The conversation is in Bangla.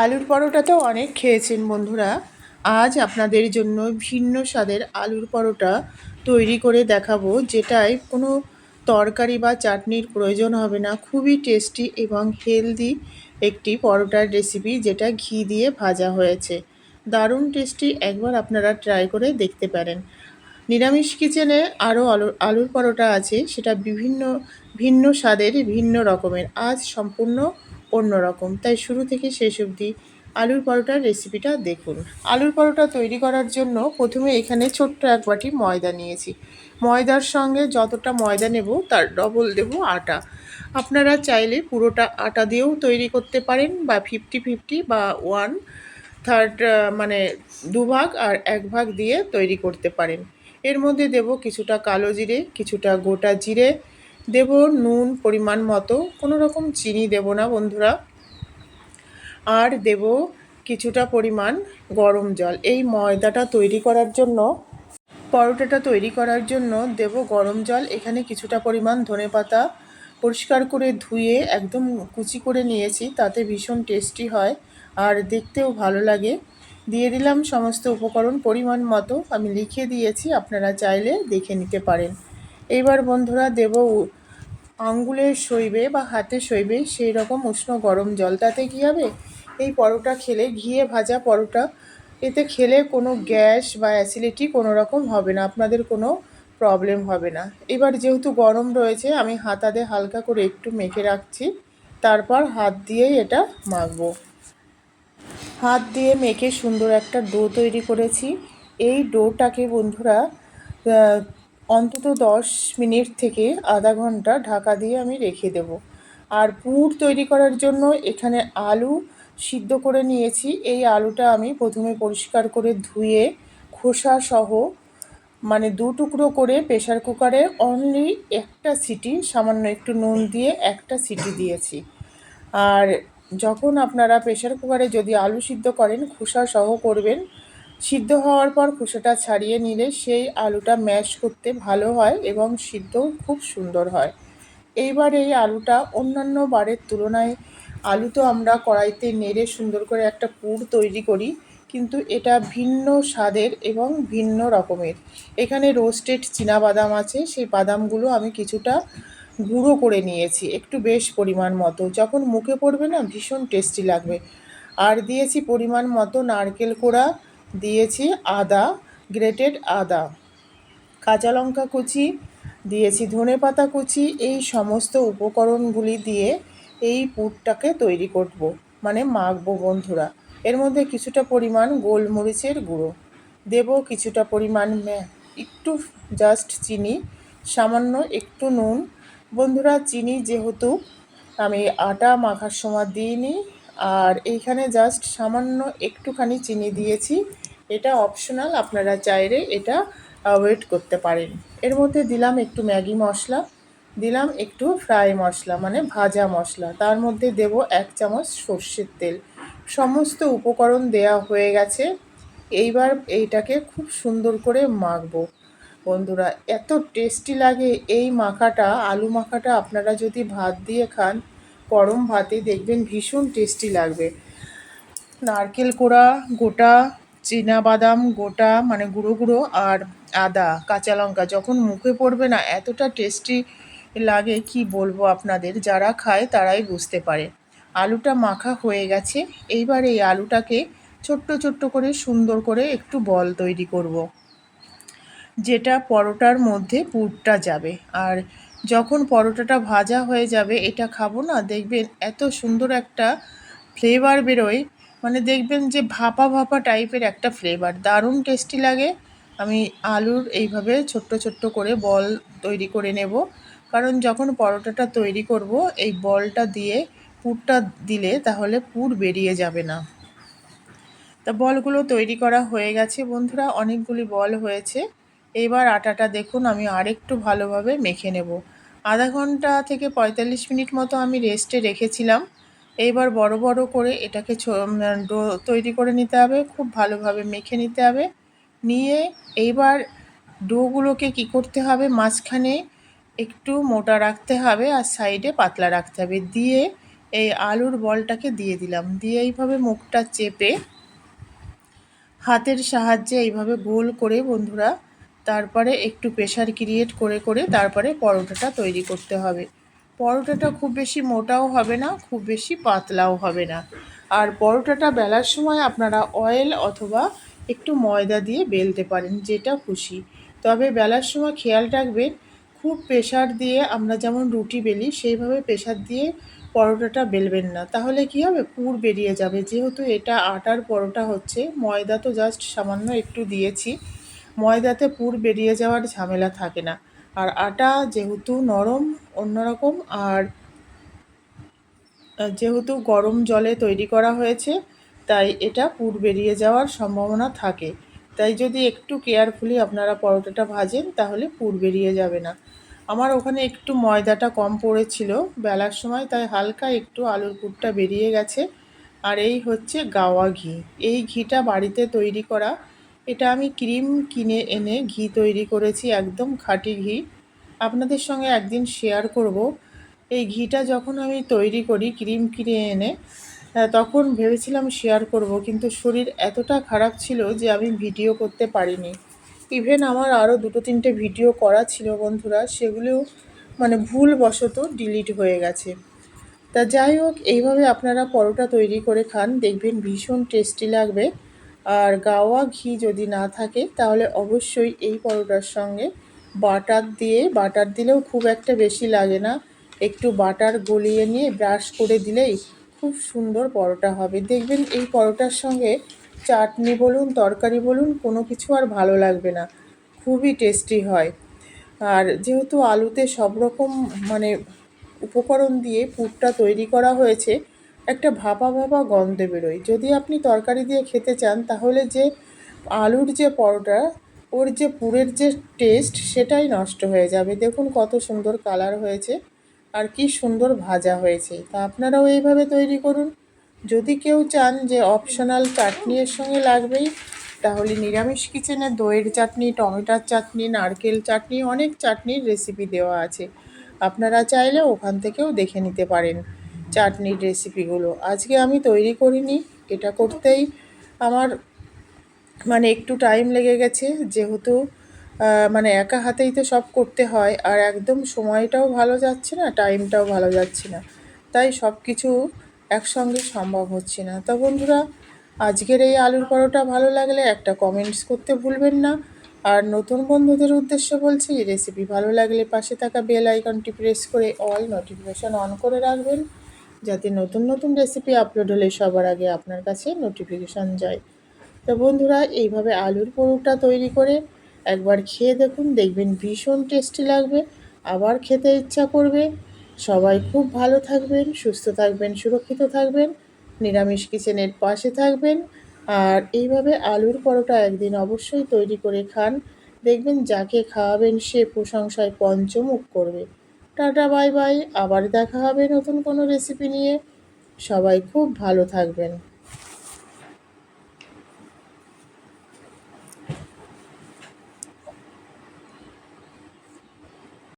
আলুর পরোটা তো অনেক খেয়েছেন বন্ধুরা। আজ আপনাদের জন্য ভিন্ন স্বাদের আলুর পরোটা তৈরি করে দেখাবো, যেটায় কোনো তরকারি বা চাটনির প্রয়োজন হবে না। খুবই টেস্টি এবং হেলদি একটি পরোটার রেসিপি, যেটা ঘি দিয়ে ভাজা হয়েছে। দারুণ টেস্টি একবার আপনারা ট্রাই করে দেখতে পারেন। নিরামিষ কিচেনে আরও আলু, আলুর পরোটা আছে, সেটা বিভিন্ন ভিন্ন স্বাদের, ভিন্ন রকমের। আজ সম্পূর্ণ অন্য রকম তাই শুরু থেকে শেষ অবধি আলুর পরোটার রেসিপিটা দেখুন। আলুর পরোটা তৈরি করার জন্য প্রথমে এখানে ছোট্ট এক বাটি ময়দা নিয়েছি। ময়দার সঙ্গে যতটা ময়দা নেব তার ডবল দেব আটা। আপনারা চাইলে পুরোটা আটা দিয়েও তৈরি করতে পারেন বা ফিফটি ফিফটি বা ওয়ান থার্ড মানে দুভাগ আর এক ভাগ দিয়ে তৈরি করতে পারেন। এর মধ্যে দেব কিছুটা কালো জিরে, কিছুটা গোটা জিরে দেব নুন পরিমাণ মতো, কোনো রকম চিনি দেব না বন্ধুরা। আর দেব কিছুটা পরিমাণ গরম জল। এই ময়দাটা তৈরি করার জন্য, পরোটাটা তৈরি করার জন্য দেব গরম জল, এখানে কিছুটা পরিমাণ ধনে পাতা পরিষ্কার করে ধুয়ে একদম কুচি করে নিয়েছি, তাতে ভীষণ টেস্টি হয় আর দেখতেও ভালো লাগে। দিয়ে দিলাম সমস্ত উপকরণ পরিমাণ মতো, আমি লিখে দিয়েছি, আপনারা চাইলে দেখে নিতে পারেন। এইবার বন্ধুরা দেব আঙ্গুলে সইবে বা হাতে সইবে সেই রকম উষ্ণ গরম জল তাতে কী হবে? এই পরোটা খেলে, ঘিয়ে ভাজা পরোটা, এতে খেলে কোনো গ্যাস বা অ্যাসিডিটি কোনো রকম হবে না, আপনাদের কোনো প্রবলেম হবে না। এবার যেহেতু গরম রয়েছে, আমি হাতাতে হালকা করে একটু মেখে রাখছি, তারপর হাত দিয়েই এটা মাখবো। হাত দিয়ে মেখে সুন্দর একটা ডো তৈরি করেছি। এই ডোটাকে বন্ধুরা অন্তত দশ মিনিট থেকে আধা ঘণ্টা ঢাকা দিয়ে আমি রেখে দেব। আর পুর তৈরি করার জন্য এখানে আলু সিদ্ধ করে নিয়েছি। এই আলুটা আমি প্রথমে পরিষ্কার করে ধুয়ে খোসা সহ মানে দু টুকরো করে প্রেশার কুকারে অনলি একটা সিটি, সামান্য একটু নুন দিয়ে একটা সিটি দিয়েছি। আর যখন আপনারা প্রেশার কুকারে যদি আলু সিদ্ধ করেন, খোসা সহ করবেন সিদ্ধ হওয়ার পর খোসাটা ছাড়িয়ে নিলে সেই আলুটা ম্যাশ করতে ভালো হয় এবং সিদ্ধও খুব সুন্দর হয়। এইবার এই আলুটা অন্যান্য বারের তুলনায় আলু তো আমরা কড়াইতে নেড়ে সুন্দর করে একটা পুর তৈরি করি, কিন্তু এটা ভিন্ন স্বাদের এবং ভিন্ন রকমের। এখানে রোস্টেড বাদাম আছে, সেই বাদামগুলো আমি কিছুটা গুঁড়ো করে নিয়েছি, একটু বেশ পরিমাণ মতো। যখন মুখে পড়বে না, ভীষণ টেস্টি লাগবে। আর দিয়েছি পরিমাণ মতো নারকেল কোড়া দিয়েছি আদা গ্রেটেড আদা। কাঁচা লঙ্কা কুচি দিয়েছি, ধনে পাতা কুচি, এই সমস্ত উপকরণগুলি দিয়ে এই পুরটাকে তৈরি করব মানে মাখবো বন্ধুরা। এর মধ্যে কিছুটা পরিমাণ গোলমরিচের গুঁড়ো। দেব কিছুটা পরিমাণ একটু জাস্ট চিনি, সামান্য একটু নুন। বন্ধুরা, চিনি যেহেতু আমি আটা মাখার সময় দিইনি আর এইখানে জাস্ট সামান্য একটুখানি চিনি দিয়েছি। এটা অপশনাল আপনারা চাইলে এটা ওয়েট করতে পারেন। এর মধ্যে দিলাম একটু ম্যাগি মশলা, দিলাম একটু ফ্রাই মশলা মানে ভাজা মশলা। তার মধ্যে দেব এক চামচ সর্ষের তেল। সমস্ত উপকরণ দেয়া হয়ে গেছে। এইবার এইটাকে খুব সুন্দর করে মাখবো। বন্ধুরা, এত টেস্টি লাগে। এই মাখাটা, আলু মাখাটা, আপনারা যদি ভাত দিয়ে খান গরম ভাতে দেখবেন ভীষণ টেস্টি লাগবে। নারকেল কোড়া, গোটা বাদাম গোটা মানে গুঁড়ো গুঁড়ো আর আদা, কাঁচা লঙ্কা যখন মুখে পড়বে না, এতটা টেস্টি লাগে কি বলব আপনাদের? যারা খায় তারাই বুঝতে পারে। আলুটা মাখা হয়ে গেছে, এইবার এই আলুটাকে ছোট্ট ছোট্ট করে সুন্দর করে একটু বল তৈরি করব। যেটা পরোটার মধ্যে পুরটা যাবে। আর যখন পরোটাটা ভাজা হয়ে যাবে, এটা খাব না, দেখবেন এত সুন্দর একটা ফ্লেভার বেরোয়। মানে দেখবেন যে ভাপা ভাপা টাইপের একটা ফ্লেভার দারুণ টেস্টি লাগে। আমি আলুর এইভাবে ছোট্ট ছোট্ট করে বল তৈরি করে নেব। কারণ যখন পরোটাটা তৈরি করব, এই বলটা দিয়ে, পুরটা দিলে তাহলে পুর বেরিয়ে যাবে না। তা বলগুলো তৈরি করা হয়ে গেছে বন্ধুরা, অনেকগুলি বল হয়েছে। এবার আটাটা দেখুন, আমি আরেকটু ভালোভাবে মেখে নেব। আধা ঘণ্টা থেকে পঁয়তাল্লিশ মিনিট মতো আমি রেস্টে রেখেছিলাম। এইবার বড় বড় করে এটাকে ডো তৈরি করে নিতে হবে, খুব ভালোভাবে মেখে নিতে হবে। নিয়ে এইবার ডোগুলোকে কি করতে হবে? মাঝখানে একটু মোটা রাখতে হবে আর সাইডে পাতলা রাখতে হবে। দিয়ে এই আলুর বলটাকে দিয়ে দিলাম। দিয়ে এইভাবে মুখটা চেপে হাতের সাহায্যে এইভাবে গোল করে বন্ধুরা তারপরে একটু প্রেশার ক্রিয়েট করে করে তারপরে পরোটাটা তৈরি করতে হবে। পরোটাটা খুব বেশি মোটাও হবে না, খুব বেশি পাতলাও হবে না। আর পরোটাটা বেলার সময় আপনারা অয়েল অথবা একটু ময়দা দিয়ে বেলতে পারেন, যেটা খুশি। তবে বেলার সময় খেয়াল রাখবেন, খুব প্রেশার দিয়ে আমরা যেমন রুটি বেলি, সেইভাবে প্রেশার দিয়ে পরোটাটা বেলবেন না। তাহলে কি হবে? পুর বেরিয়ে যাবে। যেহেতু এটা আটার পরোটা হচ্ছে, ময়দা তো জাস্ট সামান্য একটু দিয়েছি। ময়দাতে পুর বেরিয়ে যাওয়ার ঝামেলা থাকে না। আর আটা যেহেতু নরম, অন্যরকম, আর যেহেতু গরম জলে তৈরি করা হয়েছে, তাই এটা পুর বেরিয়ে যাওয়ার সম্ভাবনা থাকে। তাই যদি একটু কেয়ারফুলি আপনারা পরোটাটা ভাজেন, তাহলে পুর বেরিয়ে যাবে না। আমার ওখানে একটু ময়দাটা কম পড়েছিল বেলার সময়, তাই হালকা একটু আলুর পুরটা বেরিয়ে গেছে। আর এই হচ্ছে গাওয়া ঘি। এই ঘিটা বাড়িতে তৈরি করা এটা আমি ক্রিম কিনে এনে ঘি তৈরি করেছি, একদম খাঁটি ঘি। আপনাদের সঙ্গে একদিন শেয়ার করব। এই ঘিটা যখন আমি তৈরি করি, ক্রিম কিনে এনে তখন ভেবেছিলাম শেয়ার করব, কিন্তু শরীর এতটা খারাপ ছিল যে আমি ভিডিও করতে পারিনি। ইভেন আমার আরও দুটো তিনটে ভিডিও করা ছিল বন্ধুরা, সেগুলো মানে ভুলবশত ডিলিট হয়ে গেছে। তা যাই হোক, এইভাবে আপনারা পরোটা তৈরি করে খান, দেখবেন ভীষণ টেস্টি লাগবে। আর গাওয়া ঘি যদি না থাকে, তাহলে অবশ্যই এই পরোটার সঙ্গে বাটার দিয়ে, বাটার দিলেও খুব একটা বেশি লাগে না। একটু বাটার গলিয়ে নিয়ে ব্রাশ করে দিলেই খুব সুন্দর পরোটা হবে। দেখবেন এই পরোটার সঙ্গে চাটনি বলুন, তরকারি বলুন, কোনো কিছু আর ভালো লাগবে না। খুবই টেস্টি হয়। আর যেহেতু আলুতে সব রকম মানে উপকরণ দিয়ে পুরটা তৈরি করা হয়েছে একটা ভাপা ভাপা গন্ধ বেরোয়। যদি আপনি তরকারি দিয়ে খেতে চান, তাহলে যে আলুর যে পরোটা, ওর যে পুরের যে টেস্ট সেটাই নষ্ট হয়ে যাবে। দেখুন কত সুন্দর কালার হয়েছে আর কি সুন্দর ভাজা হয়েছে। তা আপনারাও এইভাবে তৈরি করুন। যদি কেউ চান যে অপশনাল চাটনি এর সঙ্গে লাগবেই, তাহলে নিরামিষ কিচেনে দইয়ের চাটনি, টমেটোর চাটনি, নারকেল চাটনি, অনেক চাটনির রেসিপি দেওয়া আছে। আপনারা চাইলে ওখান থেকেও দেখে নিতে পারেন। চাটনির রেসিপিগুলো আজকে আমি তৈরি করিনি, এটা করতেই আমার মানে একটু টাইম লেগে গেছে, যেহেতু মানে একা হাতেই তো সব করতে হয়, আর একদম সময়টাও ভালো যাচ্ছে না টাইমটাও ভালো যাচ্ছে না। তাই সব কিছু একসঙ্গে সম্ভব হচ্ছে না। তো বন্ধুরা, আজকের এই আলুর পরোটা ভালো লাগলে একটা কমেন্টস করতে ভুলবেন না। আর নতুন বন্ধুদের উদ্দেশ্য বলছি রেসিপি ভালো লাগলে পাশে থাকা বেল আইকনটি প্রেস করে অল নোটিফিকেশান অন করে রাখবেন। যাতে নতুন নতুন রেসিপি আপলোড হলে সবার আগে আপনার কাছে নোটিফিকেশান যায়। তো বন্ধুরা, এইভাবে আলুর পরোটা তৈরি করে একবার খেয়ে দেখুন, দেখবেন ভীষণ টেস্টি লাগবে, আবার খেতে ইচ্ছা করবে। সবাই খুব ভালো থাকবেন, সুস্থ থাকবেন, সুরক্ষিত থাকবেন, নিরামিষ কিচেনের পাশে থাকবেন। আর এইভাবে আলুর পরোটা একদিন অবশ্যই তৈরি করে খান। দেখবেন যাকে খাওয়াবেন সে প্রশংসায় পঞ্চমুখ করবে। Tata bye bye. আবার দেখা হবে নতুন কোনো রেসিপি নিয়ে। সবাই খুব ভালো থাকবেন।